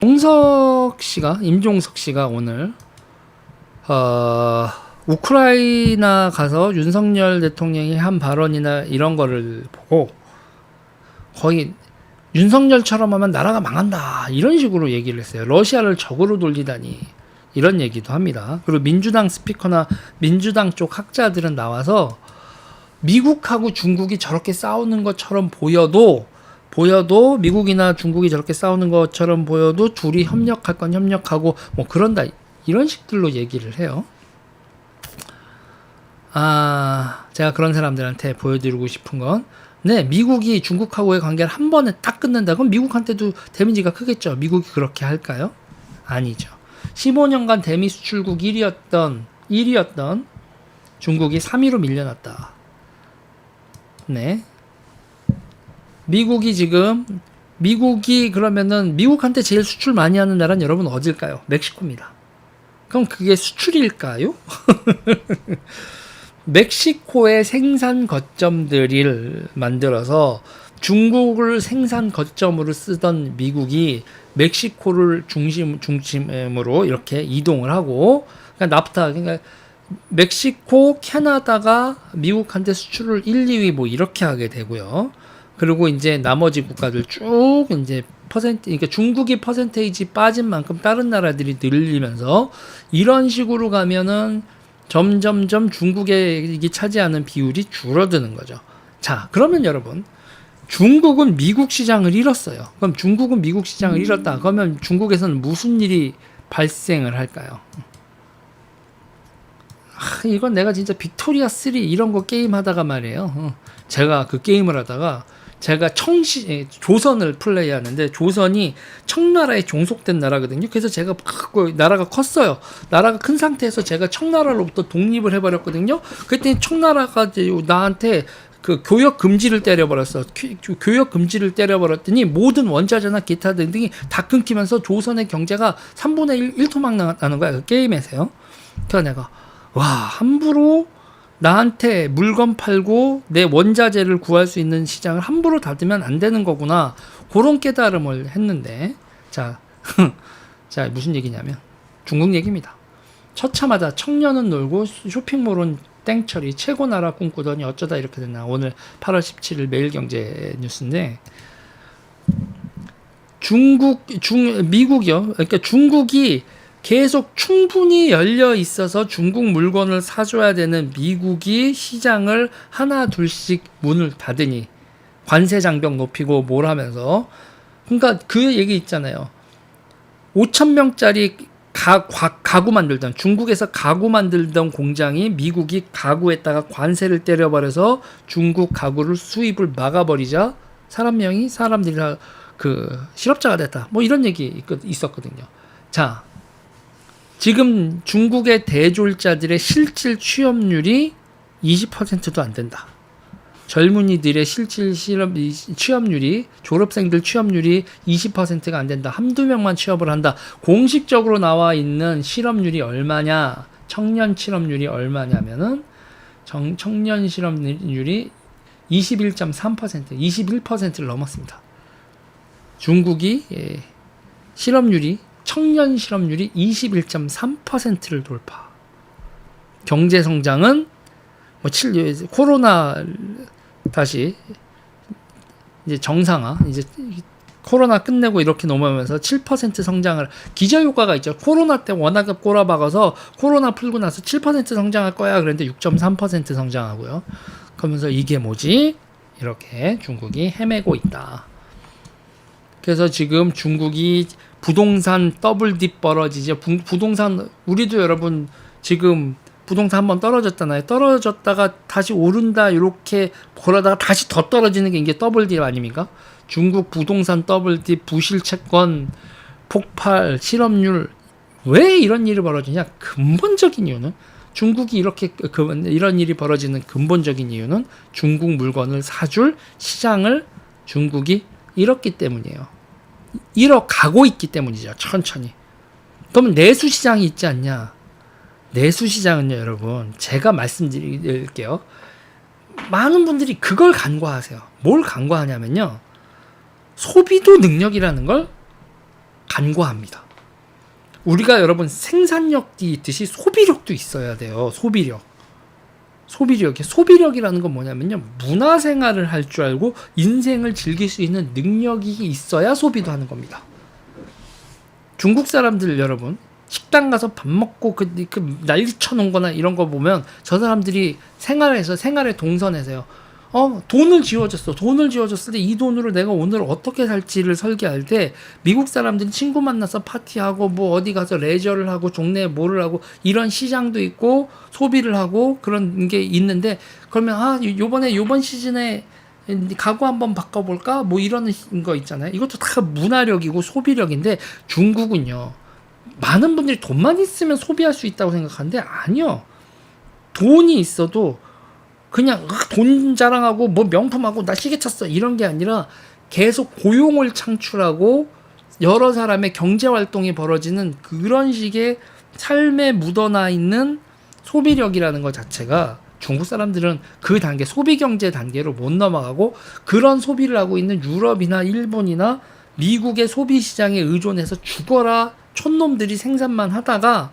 종석 씨가 임종석 씨가 오늘 어, 우크라이나 가서 윤석열 대통령이 한 발언이나 이런 거를 보고 거의 윤석열처럼 하면 나라가 망한다 이런 식으로 얘기를 했어요. 러시아를 적으로 돌리다니 이런 얘기도 합니다. 그리고 민주당 스피커나 민주당 쪽 학자들은 나와서 미국하고 중국이 저렇게 싸우는 것처럼 보여도 보여도 미국이나 중국이 저렇게 싸우는 것처럼 보여도 둘이 협력할 건 협력하고 뭐 그런다 이런 식들로 얘기를 해요. 아, 제가 그런 사람들한테 보여드리고 싶은 건, 네, 미국이 중국하고의 관계를 한 번에 딱 끝낸다. 그럼 미국한테도 데미지가 크겠죠. 미국이 그렇게 할까요? 아니죠. 15년간 대미 수출국 1위였던, 1위였던 중국이 3위로 밀려났다. 네. 미국이 지금, 미국이 그러면은 미국한테 제일 수출 많이 하는 나라는 여러분 어딜까요? 멕시코입니다. 그럼 그게 수출일까요? 멕시코의 생산 거점들을 만들어서 중국을 생산 거점으로 쓰던 미국이 멕시코를 중심 중심으로 이렇게 이동을 하고 그러니까 납타 그러니까 멕시코, 캐나다가 미국한테 수출을 1, 2위 뭐 이렇게 하게 되고요. 그리고 이제 나머지 국가들 쭉 이제 퍼센트 그러니까 중국이 퍼센테이지 빠진 만큼 다른 나라들이 늘리면서 이런 식으로 가면은 점점점 중국이 차지하는 비율이 줄어드는 거죠. 자, 그러면 여러분 중국은 미국 시장을 잃었어요. 그럼 중국은 미국 시장을 잃었다. 그러면 중국에서는 무슨 일이 발생을 할까요? 아, 이건 내가 진짜 빅토리아 3 이런 거 게임 하다가 말이에요. 어, 제가 그 게임을 하다가 제가 청시 에, 조선을 플레이하는데 조선이 청나라에 종속된 나라거든요. 그래서 제가 나라가 컸어요. 나라가 큰 상태에서 제가 청나라로부터 독립을 해버렸거든요. 그때 청나라가 나한테 그 교역 금지를 때려버렸어. 교- 교역 금지를 때려버렸더니 모든 원자재나 기타 등등이 다 끊기면서 조선의 경제가 3분의 1, 1토막 나- 나는 거야. 그 게임에서요. 그래서 내가 와 함부로 나한테 물건 팔고 내 원자재를 구할 수 있는 시장을 함부로 닫으면 안 되는 거구나. 그런 깨달음을 했는데, 자, 자, 무슨 얘기냐면, 중국 얘기입니다. 처참하다. 청년은 놀고 쇼핑몰은 땡처리. 최고 나라 꿈꾸더니 어쩌다 이렇게 됐나. 오늘 8월 17일 매일경제 뉴스인데, 중국, 중, 미국이요. 그러니까 중국이 계속 충분히 열려 있어서 중국 물건을 사줘야 되는 미국이 시장을 하나 둘씩 문을 닫으니 관세 장벽 높이고 뭘 하면서 그러니까 그 얘기 있잖아요. 5천 명짜리 가, 가, 가구 만들던 중국에서 가구 만들던 공장이 미국이 가구에다가 관세를 때려버려서 중국 가구를 수입을 막아버리자 사람 명이 사람들이 다그 실업자가 됐다. 뭐 이런 얘기 있- 있었거든요. 자, 지금 중국의 대졸자들의 실질 취업률이 20%도 안 된다. 젊은이들의 실질 실업 이 취업률이 졸업생들 취업률이 20%가 안 된다. 한두 명만 취업을 한다. 공식적으로 나와 있는 실업률이 얼마냐? 청년 실업률이 얼마냐면은 정, 청년 실업률이 21.3%, 21%를 넘었습니다. 중국이 예, 실업률이 청년 실업률이 21.3%를 돌파. 경제 성장은 뭐 7, 코로나 다시 이제 정상화 이제 코로나 끝내고 이렇게 넘어오면서 7% 성장을 기저 효과가 있죠. 코로나 때 워낙 꼬라박아서 코로나 풀고 나서 7% 성장할 거야 그랬는데 6.3% 성장하고요. 그러면서 이게 뭐지? 이렇게 중국이 헤매고 있다. 그래서 지금 중국이 부동산 더블 딥 벌어지죠. 부, 부동산 우리도 여러분 지금 부동산 한번 떨어졌잖아요. 떨어졌다가 다시 오른다 이렇게 그러다가 다시 더 떨어지는 게 이게 더블 딥 아닙니까? 중국 부동산 더블 딥 부실 채권 폭발 실업률 왜 이런 일이 벌어지냐? 근본적인 이유는 중국이 이렇게 그- 그 이런 일이 벌어지는 근본적인 이유는 중국 물건을 사줄 시장을 중국이 잃었기 때문이에요. 잃어가고 있기 때문이죠. 천천히. 그러면 내수 시장이 있지 않냐? 내수 시장은요, 여러분. 제가 말씀드릴게요. 많은 분들이 그걸 간과하세요. 뭘 간과하냐면요. 소비도 능력이라는 걸 간과합니다. 우리가 여러분 생산력이 있듯이 소비력도 있어야 돼요. 소비력. 소비력이 소비력이라는 건 뭐냐면요. 문화 생활을 할 줄 알고 인생을 즐길 수 있는 능력이 있어야 소비도 하는 겁니다. 중국 사람들 여러분 식당 가서 밥 먹고 그, 그 난리 쳐놓은 거나 이런 거 보면 저 사람들이 생활에서 생활의 동선에서요. 어, 돈을 지어줬어. 돈을 지어줬을 때 이 돈으로 내가 오늘 어떻게 살지를 설계할 때 미국 사람들이 친구 만나서 파티하고 뭐 어디 가서 레저를 하고 종래에 뭐를 하고 이런 시장도 있고 소비를 하고 그런 게 있는데 그러면 아, 요- 요번에 요번 시즌에 가구 한번 바꿔볼까? 뭐 이런 거 있잖아요. 이것도 다 문화력이고 소비력인데 중국은요. 많은 분들이 돈만 있으면 소비할 수 있다고 생각하는데 아니요. 돈이 있어도 그냥 돈 자랑하고 뭐 명품하고 나 시계 찼어. 이런 게 아니라 계속 고용을 창출하고 여러 사람의 경제 활동이 벌어지는 그런 식의 삶에 묻어나 있는 소비력이라는 것 자체가 중국 사람들은 그 단계 소비 경제 단계로 못 넘어가고 그런 소비를 하고 있는 유럽이나 일본이나 미국의 소비 시장에 의존해서 죽어라. 촌놈들이 생산만 하다가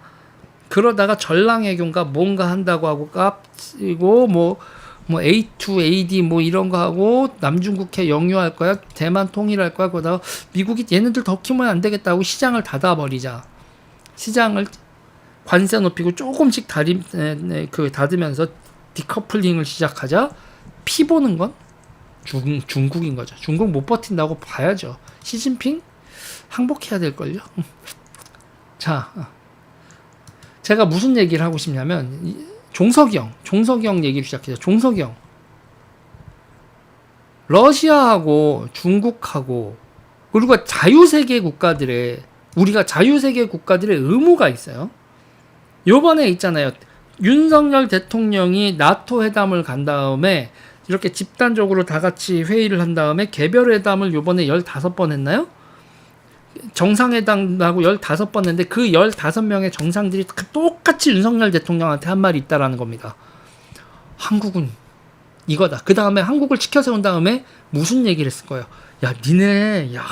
그러다가 전랑해경과 뭔가 한다고 하고 깝치고 뭐, 뭐 A2, AD 뭐 이런 거 하고 남중국해 영유할 거야 대만 통일할 거야 그러다가 미국이 얘네들 더 키우면 안 되겠다고 시장을 닫아버리자. 시장을 관세 높이고 조금씩 다리 에, 에, 그 닫으면서 디커플링을 시작하자. 피 보는 건 중, 중국인 거죠. 중국 못 버틴다고 봐야죠. 시진핑? 항복해야 될 걸요? 자 어. 제가 무슨 얘기를 하고 싶냐면 이- 종석영, 종석영 얘기를 시작해서 종석영 러시아하고 중국하고 그리고 자유세계 국가들의 우리가 자유세계 국가들의 의무가 있어요. 요번에 있잖아요. 윤석열 대통령이 나토 회담을 간 다음에 이렇게 집단적으로 다 같이 회의를 한 다음에 개별 회담을 요번에 15번 했나요? 정상회담하고 15번 했는데 그 15명의 정상들이 다 똑같이 윤석열 대통령한테 한 말이 있다라는 겁니다. 한국은 이거다. 그 다음에 한국을 지켜 세운 다음에 무슨 얘기를 했을 거예요? 야, 니네, 야,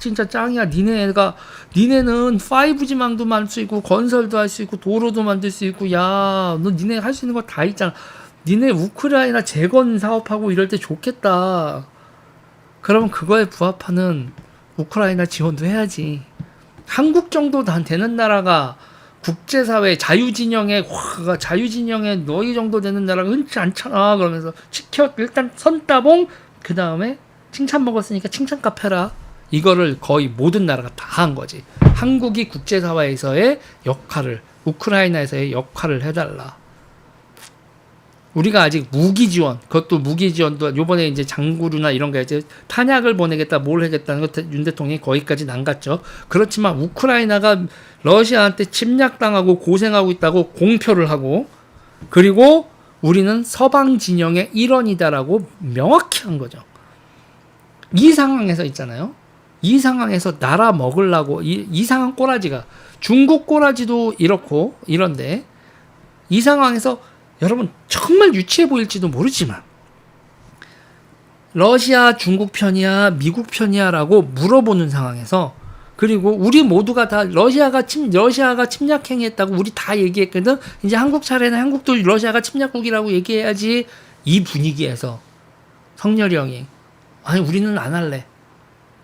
진짜 짱이야. 니네가, 니네는 5G망도 만들 수 있고, 건설도 할 수 있고, 도로도 만들 수 있고, 야, 너 니네 할 수 있는 거 다 있잖아. 니네 우크라이나 재건 사업하고 이럴 때 좋겠다. 그러면 그거에 부합하는 우크라이나 지원도 해야지. 한국 정도 다 되는 나라가 국제사회 자유진영에 와 자유진영에 너희 정도 되는 나라가 흔치 않잖아. 그러면서 지켜 일단 선따봉 그 다음에 칭찬 먹었으니까 칭찬값 해라. 이거를 거의 모든 나라가 다 한 거지. 한국이 국제사회에서의 역할을 우크라이나에서의 역할을 해달라 우리가 아직 무기 지원, 그것도 무기 지원도 요번에 이제 장구류나 이런 게 이제 탄약을 보내겠다, 뭘 하겠다는 것윤 대통령이 거기까지 안 갔죠. 그렇지만 우크라이나가 러시아한테 침략당하고 고생하고 있다고 공표를 하고 그리고 우리는 서방 진영의 일원이다라고 명확히 한 거죠. 이 상황에서 있잖아요. 이 상황에서 나라 먹으려고 이, 이 상황 꼬라지가 중국 꼬라지도 이렇고 이런데 이 상황에서 여러분 정말 유치해 보일지도 모르지만 러시아 중국 편이야 미국 편이야라고 물어보는 상황에서 그리고 우리 모두가 다 러시아가 침 러시아가 침략 행위했다고 우리 다 얘기했거든? 이제 한국 차례는 한국도 러시아가 침략국이라고 얘기해야지. 이 분위기에서. 성렬이 형이. 아니 우리는 안 할래.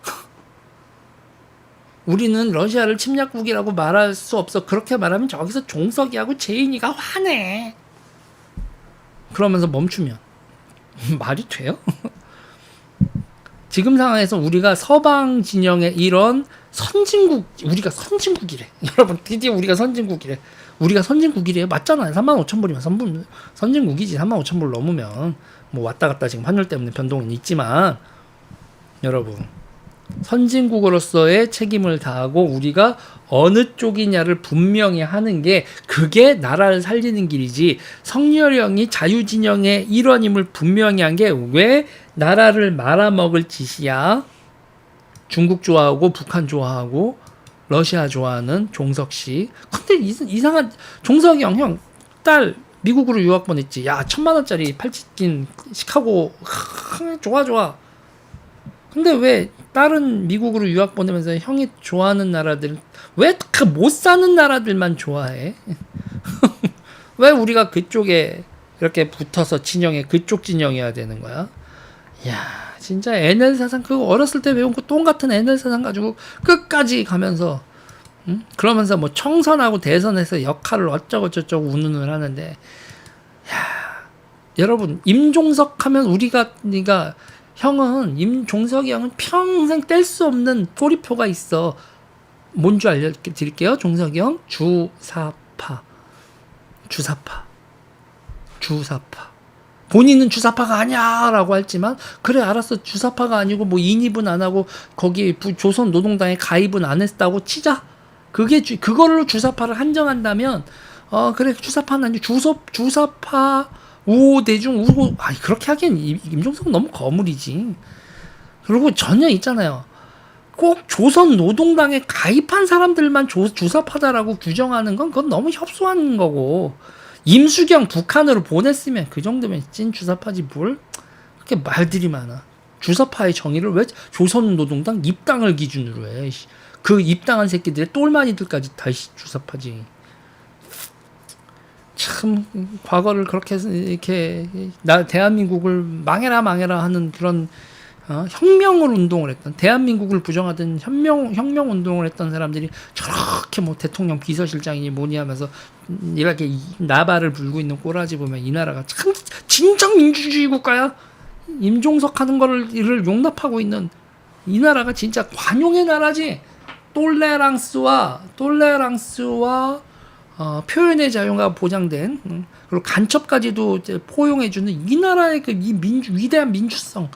우리는 러시아를 침략국이라고 말할 수 없어. 그렇게 말하면 저기서 종석이하고 제인이가 화내 그러면서 멈추면 말이 돼요? 지금 상황에서 우리가 서방 진영의 이런 선진국 우리가 선진국이래. 여러분 드디어 우리가 선진국이래. 우리가 선진국이래 맞잖아요. 3만 5천 불이면 선분 선진국이지. 3만 5천 불 넘으면 뭐 왔다 갔다 지금 환율 때문에 변동은 있지만 여러분 선진국으로서의 책임을 다하고 우리가 어느 쪽이냐를 분명히 하는 게 그게 나라를 살리는 길이지 성렬형이 자유진영의 일원임을 분명히 한 게 왜 나라를 말아먹을 짓이야? 중국 좋아하고 북한 좋아하고 러시아 좋아하는 종석 씨. 근데 이- 이상한 종석이 형형 딸 미국으로 유학 보냈지. 야 천만 원짜리 팔찌 낀 시카고. 하, 좋아 좋아 근데 왜 다른 미국으로 유학 보내면서 형이 좋아하는 나라들 왜 그 못 사는 나라들만 좋아해? 왜 우리가 그쪽에 이렇게 붙어서 진영해 그쪽 진영해야 되는 거야? 야 진짜 NL 사상 그거 어렸을 때 배운 거똥 같은 NL 사상 가지고 끝까지 가면서 응? 그러면서 뭐 청선하고 대선에서 역할을 어쩌고 저쩌고 운운을 하는데 야 여러분 임종석 하면 우리가 네가 형은 임종석이 형은 평생 뗄 수 없는 꼬리표가 있어. 뭔 줄 알려드릴게요. 종석이 형? 주사파. 주사파. 주사파. 본인은 주사파가 아니야라고 했지만 그래 알았어. 주사파가 아니고 뭐 인입은 안 하고 거기 부- 조선 노동당에 가입은 안 했다고 치자. 그게 주, 그걸로 주사파를 한정한다면 어 그래 주사파는 아니 주소 주사파 우호 대중 우호 아니 그렇게 하기엔 임- 임종석 너무 거물이지 그리고 전혀 있잖아요 꼭 조선 노동당에 가입한 사람들만 조, 주사파다라고 규정하는 건 그건 너무 협소한 거고 임수경 북한으로 보냈으면 그 정도면 찐 주사파지 뭘 그렇게 말들이 많아 주사파의 정의를 왜 조선 노동당 입당을 기준으로 해. 씨. 그 입당한 새끼들의 똘마니들까지 다 씨, 주사파지. 참 과거를 그렇게 이렇게 나 대한민국을 망해라 망해라 하는 그런 어, 혁명을 운동을 했던 대한민국을 부정하던 혁명 혁명 운동을 했던 사람들이 저렇게 뭐 대통령 비서실장이니 뭐니 하면서 이렇게 이- 나발을 불고 있는 꼬라지 보면 이 나라가 참 진정 민주주의 국가야. 임종석 하는 거를 이를 용납하고 있는 이 나라가 진짜 관용의 나라지. 똘레랑스와 똘레랑스와 어, 표현의 자유가 보장된 음, 그리고 간첩까지도 이제 포용해주는 이 나라의 그 이 민주 위대한 민주성.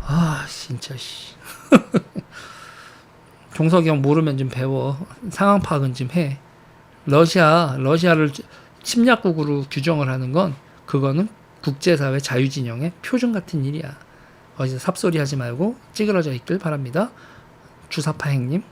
아 진짜 씨. 종석이 형 모르면 좀 배워. 상황 파악은 좀 해. 러시아 러시아를 침략국으로 규정을 하는 건 그거는 국제사회 자유진영의 표준 같은 일이야. 어디서 삽소리 하지 말고 찌그러져 있길 바랍니다. 주사파 행님.